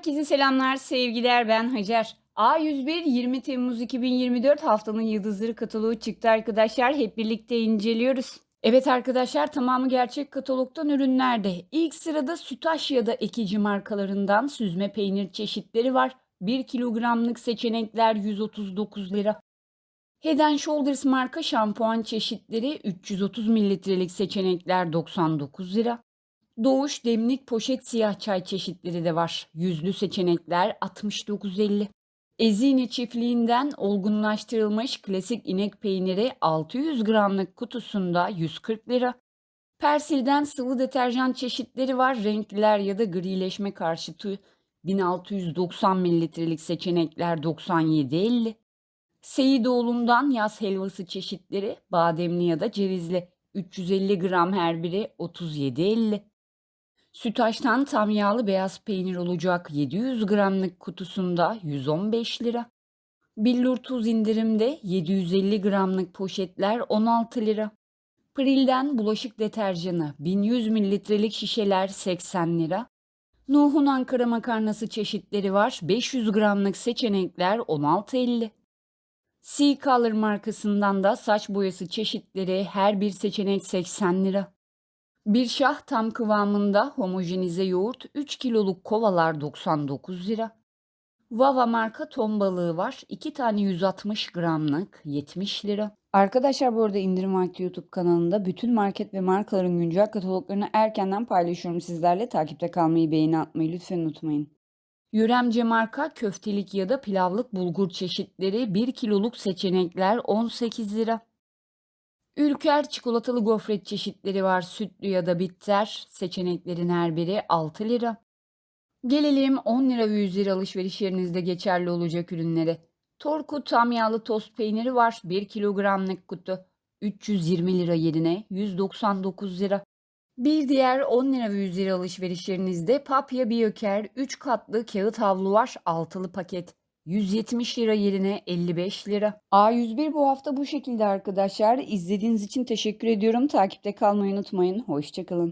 Herkese selamlar, sevgiler. Ben Hacer. A101 20 Temmuz 2024 haftanın yıldızları kataloğu çıktı arkadaşlar. Hep birlikte inceliyoruz. Evet arkadaşlar tamamı gerçek katalogdan ürünlerde. İlk sırada Sütaş ya da Ekici markalarından süzme peynir çeşitleri var. 1 kilogramlık seçenekler 139 lira. Head and Shoulders marka şampuan çeşitleri 330 mililitrelik seçenekler 99 lira. Doğuş demlik poşet siyah çay çeşitleri de var. Yüzlü seçenekler 69.50. Ezine çiftliğinden olgunlaştırılmış klasik inek peyniri 600 gramlık kutusunda 140 lira. Persil'den sıvı deterjan çeşitleri var. Renkliler ya da grileşme karşıtı 1690 mililitrelik seçenekler 97.50. Seyidoğlu'ndan yaz helvası çeşitleri bademli ya da cevizli 350 gram her biri 37.50. Sütaş'tan tam yağlı beyaz peynir olacak 700 gramlık kutusunda 115 lira. Billur tuz indirimde 750 gramlık poşetler 16 lira. Pril'den bulaşık deterjanı 1100 mililitrelik şişeler 80 lira. Nuh'un Ankara makarnası çeşitleri var. 500 gramlık seçenekler 16.50. Sea Color markasından da saç boyası çeşitleri her bir seçenek 80 lira. Bir şah tam kıvamında homojenize yoğurt 3 kiloluk kovalar 99 lira. Vava marka ton balığı var. 2 tane 160 gramlık 70 lira. Arkadaşlar bu arada indirim vakti YouTube kanalında bütün market ve markaların güncel kataloglarını erkenden paylaşıyorum sizlerle. Takipte kalmayı, beğeni atmayı lütfen unutmayın. Yöremce marka köftelik ya da pilavlık bulgur çeşitleri 1 kiloluk seçenekler 18 lira. Ülker çikolatalı gofret çeşitleri var. Sütlü ya da bitter. Seçeneklerin her biri 6 lira. Gelelim 10 lira ve 100 lira alışveriş yerinizde geçerli olacak ürünlere. Torku tam yağlı tost peyniri var. 1 kilogramlık kutu. 320 lira yerine 199 lira. Bir diğer 10 lira ve 100 lira alışveriş yerinizde Papya Biyoker 3 katlı kağıt havlu var. Altılı paket. 170 lira yerine 55 lira. A101 bu hafta bu şekilde arkadaşlar. İzlediğiniz için teşekkür ediyorum. Takipte kalmayı unutmayın. Hoşçakalın.